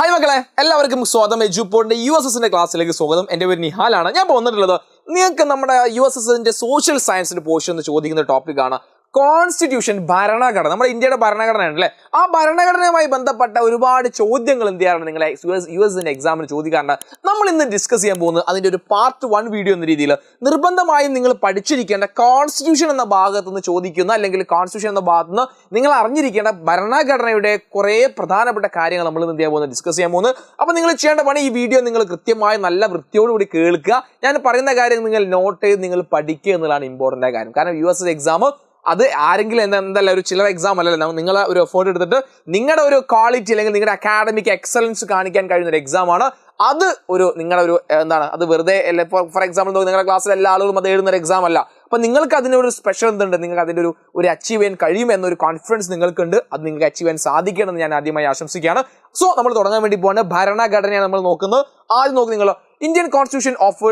Hi മക്കളെ എല്ലാവർക്കും സ്വാഗതം. എജുപോർട്ടിന്റെ യു എസ് എസിന്റെ ക്ലാസ്സിലേക്ക് സ്വാഗതം. എന്റെ പേര് നിഹാലാണ്. ഞാൻ ഇപ്പോൾ വന്നിട്ടുള്ളത് നിങ്ങൾക്ക് നമ്മുടെ യു എസ് എസിന്റെ സോഷ്യൽ സയൻസിന്റെ പോർഷൻ എന്ന് ചോദിക്കുന്ന ടോപ്പിക്കാണ് കോൺസ്റ്റിറ്റ്യൂഷൻ ഭരണഘടന. നമ്മുടെ ഇന്ത്യയുടെ ഭരണഘടന അല്ലേ? ആ ഭരണഘടനയുമായി ബന്ധപ്പെട്ട ഒരുപാട് ചോദ്യങ്ങൾ എന്ത് ചെയ്യാറുണ്ട് നിങ്ങളെ? യു എസ് യു എസിന്റെ എക്സാമിന് ചോദിക്കാറുണ്ട്. നമ്മൾ ഇന്ന് ഡിസ്കസ് ചെയ്യാൻ പോകുന്നത് അതിന്റെ ഒരു പാർട്ട് വൺ വീഡിയോ എന്ന രീതിയിൽ. നിർബന്ധമായും നിങ്ങൾ പഠിച്ചിരിക്കേണ്ട കോൺസ്റ്റിറ്റ്യൂഷൻ എന്ന ഭാഗത്ത് നിന്ന് ചോദിക്കുന്ന അല്ലെങ്കിൽ കോൺസ്റ്റിറ്റ്യൂഷൻ എന്ന ഭാഗത്ത് നിന്ന് നിങ്ങൾ അറിഞ്ഞിരിക്കേണ്ട ഭരണഘടനയുടെ കുറേ പ്രധാനപ്പെട്ട കാര്യങ്ങൾ നമ്മൾ ഇന്ന് എന്ത് ചെയ്യാൻ പോകുന്നത്? ഡിസ്കസ് ചെയ്യാൻ പോകുന്നത്. അപ്പോൾ നിങ്ങൾ ചെയ്യേണ്ട പണി ഈ വീഡിയോ നിങ്ങൾ കൃത്യമായി നല്ല വൃത്തിയോടുകൂടി കേൾക്കുക. ഞാൻ പറയുന്ന കാര്യം നിങ്ങൾ നോട്ട് ചെയ്ത് നിങ്ങൾ പഠിക്കുക എന്നുള്ളതാണ് ഇമ്പോർട്ടന്റ് കാര്യം. കാരണം യു എസ് എക്സാം അത് ആരെങ്കിലും എന്താ എന്തല്ല ഒരു ചില എക്സാം അല്ലല്ലോ. നിങ്ങൾ ഒരു എഫേർട്ട് എടുത്തിട്ട് നിങ്ങളുടെ ഒരു ക്വാളിറ്റി അല്ലെങ്കിൽ നിങ്ങളുടെ അക്കാഡമിക് എക്സലൻസ് കാണിക്കാൻ കഴിയുന്ന ഒരു എക്സാമാണ് അത് ഒരു നിങ്ങളുടെ ഒരു എന്താണ് അത് വെറുതെ ഫോർ എക്സാമ്പിൾ നിങ്ങളുടെ ക്ലാസ്സിൽ എല്ലാ ആളുകളും അത് എഴുതുന്ന ഒരു എക്സാം അല്ല. അപ്പൊ നിങ്ങൾക്ക് അതിനൊരു സ്പെഷ്യൽ എന്തുണ്ട്? നിങ്ങൾക്ക് അതിന്റെ ഒരു ഒരു അച്ചീവ് ചെയ്യാൻ കഴിയും എന്നൊരു കോൺഫിഡൻസ് നിങ്ങൾക്കുണ്ട്. അത് നിങ്ങൾക്ക് അച്ചീവ് ചെയ്യാൻ സാധിക്കണമെന്ന് ഞാൻ ആദ്യമായി ആശംസിക്കുകയാണ്. സോ നമ്മൾ തുടങ്ങാൻ വേണ്ടി പോകുന്നത് ഭരണഘടനയാണ് നമ്മൾ നോക്കുന്നത്. ആദ്യം നോക്കി നിങ്ങൾ Indian constitution of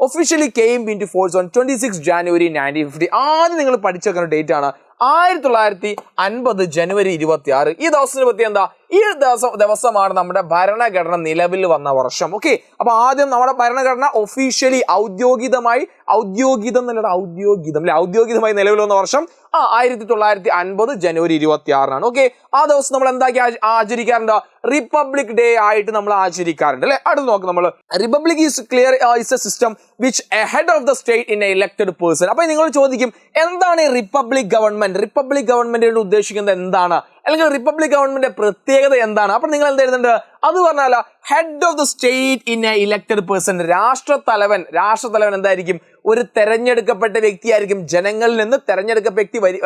officially came into force on twenty six January nineteen fifty ആദ്യം നിങ്ങൾ പഠിച്ചേക്കുന്ന ഡേറ്റ് ആണ് ആയിരത്തി തൊള്ളായിരത്തി അൻപത് ജനുവരി ഇരുപത്തി ആറ് ഈ ദിവസത്തിനെ പറ്റി എന്താ? ഈ ദിവസം ദിവസമാണ് നമ്മുടെ ഭരണഘടന നിലവിൽ വന്ന വർഷം. ഓക്കെ അപ്പൊ ആദ്യം നമ്മുടെ ഭരണഘടന ഒഫീഷ്യലി ഔദ്യോഗികമായി ഔദ്യോഗികം ഔദ്യോഗികം അല്ലെ ഔദ്യോഗികമായി നിലവിൽ വന്ന വർഷം ആ ആയിരത്തി തൊള്ളായിരത്തി അൻപത് ജനുവരി ഇരുപത്തി ആറിനാണ് ഓക്കെ ആ ദിവസം നമ്മൾ എന്താക്കി ആച- ആചരിക്കാറുണ്ട്? റിപ്പബ്ലിക് ഡേ ആയിട്ട് നമ്മൾ ആചരിക്കാറുണ്ട് അല്ലെ അടുത്ത് നോക്ക് നമ്മൾ republic is clear is a system which a head of the state in a elected person അപ്പൊ നിങ്ങൾ ചോദിക്കും എന്താണ് റിപ്പബ്ലിക് ഗവൺമെന്റ് റിപ്പബ്ലിക് ഗവൺമെന്റ് ഉദ്ദേശിക്കുന്നത് എന്താണ്? അല്ലെങ്കിൽ റിപ്പബ്ലിക് ഗവൺമെന്റ് പ്രത്യേകത എന്താണ്? അപ്പൊ നിങ്ങൾ എന്ത് എഴുതുന്നുണ്ട്? അത് പറഞ്ഞാലോ head of the state in a elected person രാഷ്ട്രത്തലവൻ രാഷ്ട്രത്തലവൻ എന്തായിരിക്കും? ഒരു തെരഞ്ഞെടുക്കപ്പെട്ട വ്യക്തിയായിരിക്കും. ജനങ്ങളിൽ നിന്ന് തെരഞ്ഞെടുക്കപ്പെട്ട വ്യക്തി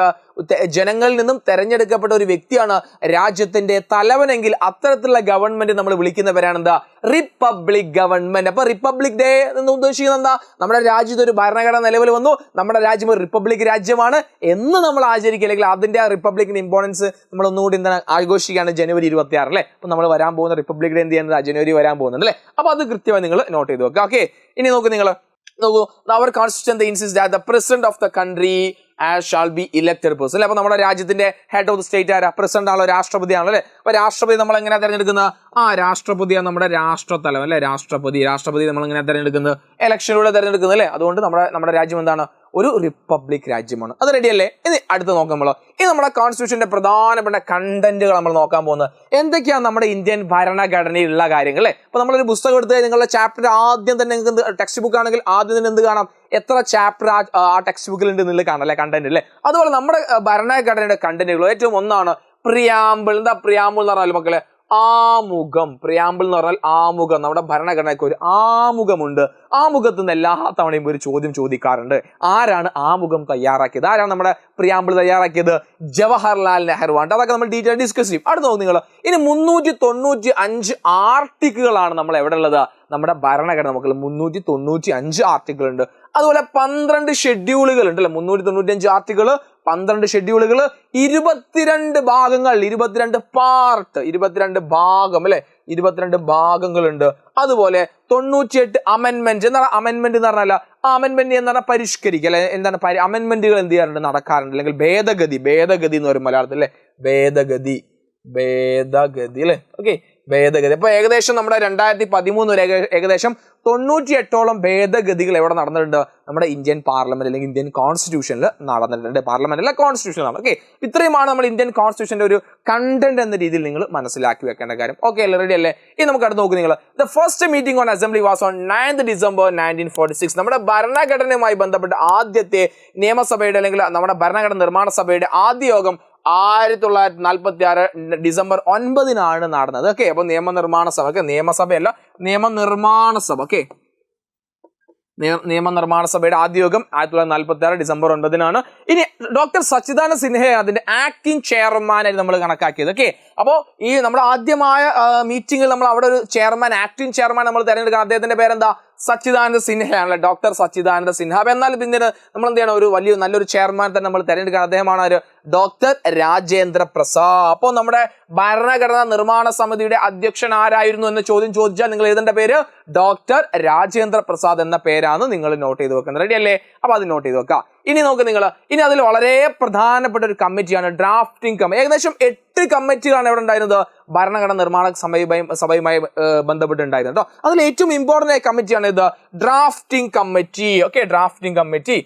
ജനങ്ങളിൽ നിന്നും തെരഞ്ഞെടുക്കപ്പെട്ട ഒരു വ്യക്തിയാണ് രാജ്യത്തിന്റെ തലവനെങ്കിൽ അത്തരത്തിലുള്ള ഗവൺമെന്റ് നമ്മൾ വിളിക്കുന്നവരാണ് എന്താ? റിപ്പബ്ലിക് ഗവൺമെന്റ് അപ്പൊ റിപ്പബ്ലിക് ഡേ എന്ന് ഉദ്ദേശിക്കുന്നത് എന്താ? നമ്മുടെ രാജ്യത്ത് ഒരു ഭരണഘടന നിലവിൽ വന്നു. നമ്മുടെ രാജ്യം ഒരു റിപ്പബ്ലിക് രാജ്യമാണ്. എന്ന് നമ്മൾ ആചരിക്കുക. അല്ലെങ്കിൽ അതിന്റെ റിപ്പബ്ലിക്കിന്റെ ഇമ്പോർട്ടൻസ് നമ്മൾ ഒന്നുകൂടി എന്താണ് ആഘോഷിക്കുകയാണ് ജനുവരി ഇരുപത്തി ആറ് അല്ലേ? അപ്പൊ നമ്മൾ വരാൻ പോകുന്ന റിപ്പബ്ലിക് ഡേ എന്ത് ചെയ്യുന്നത് ജനുവരി വരാൻ പോകുന്നുണ്ട് അല്ലേ? അപ്പൊ അത് കൃത്യമായി നിങ്ങൾ നോട്ട് ചെയ്ത് വെക്കുക. ഓക്കെ ഇനി നോക്കൂ നിങ്ങൾ. നോക്കൂ. അവർ constitution that the president of the country as shall be elected person അപ്പൊ നമ്മുടെ രാജ്യത്തിന്റെ ഹെഡ് ഓഫ് ദ സ്റ്റേറ്റ് ആരാ? പ്രസിഡന്റ് ആണല്ലോ രാഷ്ട്രപതി ആണല്ലേ അപ്പൊ രാഷ്ട്രപതി നമ്മൾ എങ്ങനെയാണ് തെരഞ്ഞെടുക്കുന്നത്? ആ രാഷ്ട്രപതിയാണ് നമ്മുടെ രാഷ്ട്രതലവൻ അല്ലെ? രാഷ്ട്രപതി. രാഷ്ട്രപതി നമ്മൾ ഇങ്ങനെ തിരഞ്ഞെടുക്കുന്നത് ഇലക്ഷനിലൂടെ തിരഞ്ഞെടുക്കുന്നത് അല്ലെ? അതുകൊണ്ട് നമ്മുടെ നമ്മുടെ രാജ്യം എന്താണ്? ഒരു റിപ്പബ്ലിക് രാജ്യമാണ്. അത് റെഡിയല്ലേ ഇനി അടുത്ത് നോക്കുമ്പോൾ ഇനി നമ്മുടെ കോൺസ്റ്റിറ്റ്യൂഷന്റെ പ്രധാനപ്പെട്ട കണ്ടന്റുകൾ നമ്മൾ നോക്കാൻ പോകുന്നത്. എന്തൊക്കെയാണ് നമ്മുടെ ഇന്ത്യൻ ഭരണഘടനയിലുള്ള കാര്യങ്ങൾ അല്ലേ? അപ്പൊ നമ്മളൊരു പുസ്തകം എടുത്ത് നിങ്ങളുടെ ചാപ്റ്റർ ആദ്യം തന്നെ നിങ്ങൾക്ക് ടെക്സ്റ്റ് ബുക്ക് ആണെങ്കിൽ ആദ്യം തന്നെ എന്ത് കാണാം? എത്ര ചാപ്റ്റർ ആ ടെക്സ്റ്റ് ബുക്കിൽ ഉണ്ട് എന്നുള്ള കാണാം അല്ലെ? കണ്ടന്റ് അല്ലേ? അതുപോലെ നമ്മുടെ ഭരണഘടനയുടെ കണ്ടന്റുകൾ ഏറ്റവും ഒന്നാണ് പ്രിയാമ്പിൾ എന്താ പ്രിയാമ്പിൾ എന്ന് പറഞ്ഞാൽ മക്കളെ? ആമുഖം. പ്രിയാമ്പിൾ എന്ന് പറഞ്ഞാൽ ആമുഖം. നമ്മുടെ ഭരണഘടനയ്ക്ക് ഒരു ആമുഖമുണ്ട്. ആമുഖത്ത് നിന്ന് എല്ലാ തവണയും ഒരു ചോദ്യം ചോദിക്കാറുണ്ട്. ആരാണ് ആമുഖം തയ്യാറാക്കിയത്? ആരാണ് നമ്മുടെ പ്രിയാമ്പിൾ തയ്യാറാക്കിയത്? ജവഹർലാൽ നെഹ്റു ആണ് അതൊക്കെ നമ്മൾ ഡീറ്റെയിൽ ഡിസ്കസ് ചെയ്യും. അടുത്ത നോക്കും നിങ്ങൾ. ഇനി മുന്നൂറ്റി തൊണ്ണൂറ്റി അഞ്ച് ആർട്ടിക്കിളാണ് നമ്മൾ എവിടെ ഉള്ളത്? നമ്മുടെ ഭരണഘടന നമുക്ക് മുന്നൂറ്റി തൊണ്ണൂറ്റി അഞ്ച് ആർട്ടിക്കിൾ ഉണ്ട് അതുപോലെ പന്ത്രണ്ട് ഷെഡ്യൂളുകൾ ഉണ്ട് അല്ലെ? മുന്നൂറ്റി തൊണ്ണൂറ്റി അഞ്ച് ആർട്ടിക്കിൾ പന്ത്രണ്ട് ഷെഡ്യൂളുകൾ ഇരുപത്തിരണ്ട് ഭാഗങ്ങൾ ഇരുപത്തിരണ്ട് പാർട്ട് ഇരുപത്തിരണ്ട് ഭാഗം അല്ലെ? ഇരുപത്തിരണ്ട് ഭാഗങ്ങളുണ്ട്. അതുപോലെ തൊണ്ണൂറ്റിയെട്ട് അമെന്മെന്റ് എന്താണ് അമെന്മെന്റ് എന്ന് പറഞ്ഞാൽ അമെന്മെന്റ് എന്ന് പറഞ്ഞാൽ പരിഷ്കരിക്കുക അല്ലെ? എന്താണ് അമെന്മെന്റുകൾ എന്ത് ചെയ്യാറുണ്ട്? നടക്കാറുണ്ട്. അല്ലെങ്കിൽ ഭേദഗതി ഭേദഗതി എന്ന് പറയും മലയാളത്തിൽ അല്ലെ? ഭേദഗതി ഭേദഗതി അല്ലെ? ഓക്കെ ഭേദഗതി. അപ്പൊ ഏകദേശം നമ്മുടെ രണ്ടായിരത്തി പതിമൂന്ന് വരെ ഏകദേശം തൊണ്ണൂറ്റി എട്ടോളം ഭേദഗതികൾ എവിടെ നടന്നിട്ടുണ്ട് നമ്മുടെ ഇന്ത്യൻ പാർലമെന്റ് അല്ലെങ്കിൽ ഇന്ത്യൻ കോൺസ്റ്റിറ്റ്യൂഷനിൽ നടന്നിട്ടുണ്ട്. പാർലമെന്റ് അല്ല കോൺസ്റ്റിറ്റ്യൂഷൻ ഓക്കെ ഇത്രയുമാണ് നമ്മൾ ഇന്ത്യൻ കോൺസ്റ്റിറ്റ്യൂഷന്റെ ഒരു കണ്ടന്റ് എന്ന രീതിയിൽ നിങ്ങൾ മനസ്സിലാക്കി വെക്കേണ്ട കാര്യം. ഓക്കെ അല്ലേ റെഡി അല്ലേ? ഇനി നമുക്ക് അടുത്ത് നോക്കുക നിങ്ങൾ the first meeting on assembly was on ninth December nineteen forty six നമ്മുടെ ഭരണഘടനയുമായി ബന്ധപ്പെട്ട് ആദ്യത്തെ നിയമസഭയുടെ അല്ലെങ്കിൽ നമ്മുടെ ഭരണഘടന നിർമ്മാണ സഭയുടെ ആദ്യ യോഗം ആയിരത്തി തൊള്ളായിരത്തി നാൽപ്പത്തി ആറ് ഡിസംബർ ഒൻപതിനാണ് നടന്നത്. ഓക്കെ അപ്പൊ നിയമനിർമ്മാണ സഭ ഓക്കെ നിയമസഭയല്ല നിയമനിർമ്മാണ സഭ ഓക്കെ. നിയമനിർമ്മാണ സഭയുടെ ആദ്യ യോഗം ആയിരത്തി തൊള്ളായിരത്തി നാൽപ്പത്തി ആറ് ഡിസംബർ ഒൻപതിനാണ്. ഇനി ഡോക്ടർ സച്ചിദാന സിൻഹയാണ് അതിന്റെ ആക്ടിംഗ് ചെയർമാനായി നമ്മൾ കണക്കാക്കിയത് ഓക്കെ. അപ്പോൾ ഈ നമ്മുടെ ആദ്യമായ മീറ്റിംഗിൽ നമ്മൾ അവിടെ ഒരു ചെയർമാൻ ആക്ടിംഗ് ചെയർമാൻ നമ്മൾ തിരഞ്ഞെടുക്കണം. അദ്ദേഹത്തിന്റെ പേരെന്താ? സച്ചിദാനന്ദ സിൻഹയാണല്ലോ? ഡോക്ടർ സച്ചിദാനന്ദ സിൻഹ. അപ്പൊ എന്നാൽ പിന്നീട് നമ്മൾ എന്ത് ചെയ്യണം? ഒരു വലിയ നല്ലൊരു ചെയർമാൻ തന്നെ നമ്മൾ തിരഞ്ഞെടുക്കണം അദ്ദേഹമാണ് ഒരു ഡോക്ടർ രാജേന്ദ്ര പ്രസാദ്. അപ്പോൾ നമ്മുടെ ഭരണഘടനാ നിർമ്മാണ സമിതിയുടെ അധ്യക്ഷൻ ആരായിരുന്നു എന്ന ചോദ്യം ചോദിച്ചാൽ നിങ്ങൾ എഴുതേണ്ട പേര് ഡോക്ടർ രാജേന്ദ്ര പ്രസാദ് എന്ന പേരാണ് നിങ്ങൾ നോട്ട് ചെയ്ത് വെക്കുന്നത്. റെഡി അല്ലേ? അപ്പൊ അത് നോട്ട് ചെയ്ത് വെക്കാം. ഇനി നോക്ക് നിങ്ങൾ ഇനി അതിൽ വളരെ പ്രധാനപ്പെട്ട ഒരു കമ്മിറ്റിയാണ് ഡ്രാഫ്റ്റിംഗ് കമ്മിറ്റി ഏകദേശം എട്ട് കമ്മിറ്റികളാണ് ഇവിടെ ഉണ്ടായിരുന്നത്. ഭരണഘടന നിർമ്മാണ സഭയുമായി സഭയുമായി ബന്ധപ്പെട്ടുണ്ടായിരുന്നു കേട്ടോ അതിൽ ഏറ്റവും ഇമ്പോർട്ടന്റ് ആയ കമ്മിറ്റിയാണ് ഇത് drafting committee okay drafting committee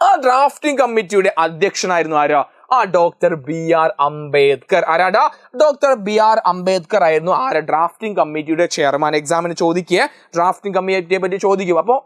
ആ ഡ്രാഫ്റ്റിംഗ് കമ്മിറ്റിയുടെ അധ്യക്ഷനായിരുന്നു ആരോ? ആ ഡോക്ടർ ബി ആർ അംബേദ്കർ. ആരാടാ ഡോക്ടർ ബി ആർ അംബേദ്കർ ആയിരുന്നു. ആരാ? ഡ്രാഫ്റ്റിംഗ് കമ്മിറ്റിയുടെ ചെയർമാൻ എക്സാമിന് ചോദിക്കുക ഡ്രാഫ്റ്റിംഗ് കമ്മിറ്റിയെ പറ്റി ചോദിക്കും. അപ്പോൾ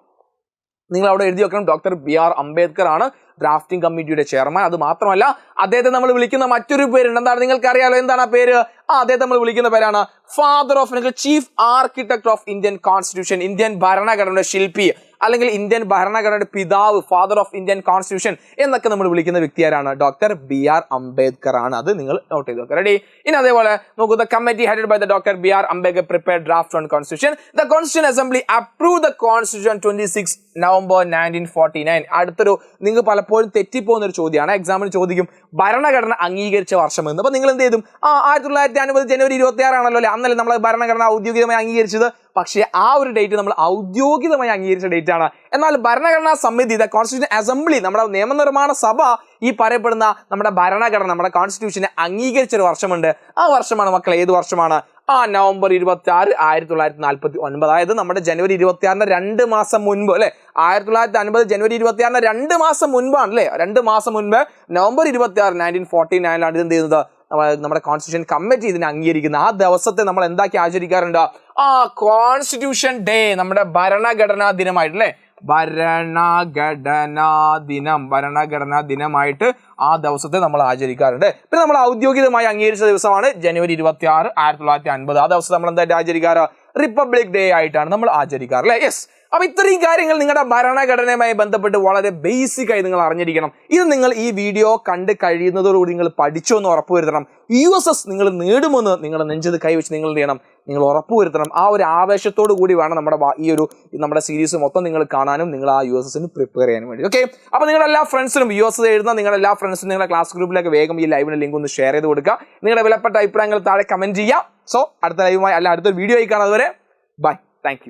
നിങ്ങൾ അവിടെ എഴുതി വെക്കണം. ഡോക്ടർ ബി ആർ അംബേദ്കർ ആണ് ഡ്രാഫ്റ്റിംഗ് കമ്മിറ്റിയുടെ ചെയർമാൻ. അത് മാത്രമല്ല അദ്ദേഹത്തെ നമ്മൾ വിളിക്കുന്ന മറ്റൊരു പേരുണ്ട്. എന്താണ് നിങ്ങൾക്ക് അറിയാലോ എന്താണ് ആ പേര്? ആ അദ്ദേഹത്തെ നമ്മൾ വിളിക്കുന്ന പേരാണ് ഫാദർ ഓഫ് അല്ലെങ്കിൽ chief architect of Indian constitution Indian ഭരണഘടനയുടെ ശില്പി അല്ലെങ്കിൽ ഇന്ത്യൻ ഭരണഘടനയുടെ പിതാവ് ഫാദർ ഓഫ് ഇന്ത്യൻ കോൺസ്റ്റിറ്റ്യൂഷൻ എന്നൊക്കെ നമ്മൾ വിളിക്കുന്ന വ്യക്തി ആരാണ് ഡോക്ടർ ബി ആർ അംബേദ്കർ ആണ്. അത് നിങ്ങൾ നോട്ട് ചെയ്ത് വെക്കുക. റെഡി ഇനി അതേപോലെ നോക്കൂ the committee headed by the doctor B R Ambedkar prepare draft on constitution the constitution assembly approve the constitution twenty six November nineteen forty nine അടുത്തൊരു നിങ്ങൾ പലപ്പോഴും തെറ്റിപ്പോകുന്ന ഒരു ചോദ്യമാണ്. എക്സാമിന് ചോദിക്കും ഭരണഘടന അംഗീകരിച്ച വർഷം എന്ന്. അപ്പൊ നിങ്ങൾ എന്ത് ചെയ്തും ആ ആയിരത്തി തൊള്ളായിരത്തി അൻപത് ജനുവരി ഇരുപത്തി ആറാണല്ലോ അല്ലേ? അന്നല്ലേ നമ്മൾ ഭരണഘടന ഔദ്യോഗികമായി അംഗീകരിച്ചത്? പക്ഷേ ആ ഒരു ഡേറ്റ് നമ്മൾ ഔദ്യോഗികമായി അംഗീകരിച്ച ഡേറ്റ് ആണ്. എന്നാൽ ഭരണഘടനാ സമിതി ദ കോൺസ്റ്റിറ്റ്യൂഷൻ അസംബ്ലി നമ്മുടെ നിയമനിർമ്മാണ സഭ ഈ പറയപ്പെടുന്ന നമ്മുടെ ഭരണഘടന നമ്മുടെ കോൺസ്റ്റിറ്റ്യൂഷനെ അംഗീകരിച്ച ഒരു വർഷമുണ്ട്. ആ വർഷമാണ് മക്കളെ ഏത് വർഷമാണ്? ആ നവംബർ ഇരുപത്തി ആറ് ആയിരത്തി തൊള്ളായിരത്തി നാൽപ്പത്തി ഒൻപത് അതായത് നമ്മുടെ ജനുവരി ഇരുപത്തി ആറിന് രണ്ട് മാസം മുൻപ് അല്ലെ? ആയിരത്തി തൊള്ളായിരത്തി അൻപത് ജനുവരി ഇരുപത്തി ആറിന് രണ്ട് മാസം മുൻപാണ് അല്ലെ? രണ്ട് മാസം മുൻപ് നവംബർ ഇരുപത്തി ആറ് നയന്റീൻ ഫോർട്ടി നയനിലാണ് ഇത് എന്ത് ചെയ്യുന്നത്? നമ്മുടെ കോൺസ്റ്റിറ്റ്യൂഷൻ കമ്മിറ്റി ഇതിനെ അംഗീകരിക്കുന്ന ആ ദിവസത്തെ നമ്മൾ എന്താക്കി ആചരിക്കാറുണ്ട്? ആ കോൺസ്റ്റിറ്റ്യൂഷൻ ഡേ നമ്മുടെ ഭരണഘടനാ ദിനമായിട്ട് അല്ലെ? ഭരണഘടനാ ദിനം ഭരണഘടനാ ദിനമായിട്ട് ആ ദിവസത്തെ നമ്മൾ ആചരിക്കാറുണ്ട്. പിന്നെ നമ്മൾ ഔദ്യോഗികമായി അംഗീകരിച്ച ദിവസമാണ് ജനുവരി ഇരുപത്തി ആറ് ആയിരത്തി തൊള്ളായിരത്തി അൻപത്. ആ ദിവസം നമ്മൾ എന്തായിട്ട് ആചരിക്കാറ്? റിപ്പബ്ലിക് ഡേ ആയിട്ടാണ് നമ്മൾ ആചരിക്കാറ് അല്ലേ? യെസ് അപ്പൊ ഇത്രയും കാര്യങ്ങൾ നിങ്ങളുടെ ഭരണഘടനയുമായി ബന്ധപ്പെട്ട് വളരെ ബേസിക് ആയി നിങ്ങൾ അറിഞ്ഞിരിക്കണം. ഇത് നിങ്ങൾ ഈ വീഡിയോ കണ്ട് കഴിയുന്നതോടുകൂടി നിങ്ങൾ പഠിച്ചു എന്ന് ഉറപ്പുവരുത്തണം യു എസ് എസ് നിങ്ങൾ നേടുമെന്ന് നിങ്ങൾ നെഞ്ചത് കൈവച്ച് നിങ്ങൾ ചെയ്യണം? നിങ്ങൾ ഉറപ്പുവരുത്തണം ആ ഒരു ആവേശത്തോടു കൂടി വേണം നമ്മുടെ ഈ ഒരു നമ്മുടെ സീരീസ് മൊത്തം നിങ്ങൾ കാണാനും നിങ്ങൾ ആ യു എസ് എസിന് പ്രിപ്പയർ ചെയ്യാനും വേണ്ടി. ഓക്കെ അപ്പൊ നിങ്ങളുടെ എല്ലാ ഫ്രണ്ട്സിനും യു എസ് എഴുതുന്ന നിങ്ങളുടെ എല്ലാ ഫ്രണ്ട്സിനും നിങ്ങളുടെ ക്ലാസ് ഗ്രൂപ്പിലേക്ക് വേഗം ഈ ലൈവിന് ലിങ്ക് ഒന്ന് ഷെയർ ചെയ്ത് കൊടുക്കുക. നിങ്ങളുടെ വിലപ്പെട്ട അഭിപ്രായങ്ങൾ താഴെ കമന്റ് ചെയ്യാം സോ അടുത്ത ലൈവുമായി അല്ല അടുത്ത വീഡിയോ ആയി കാണാം. അതുവരെ ബൈ താങ്ക്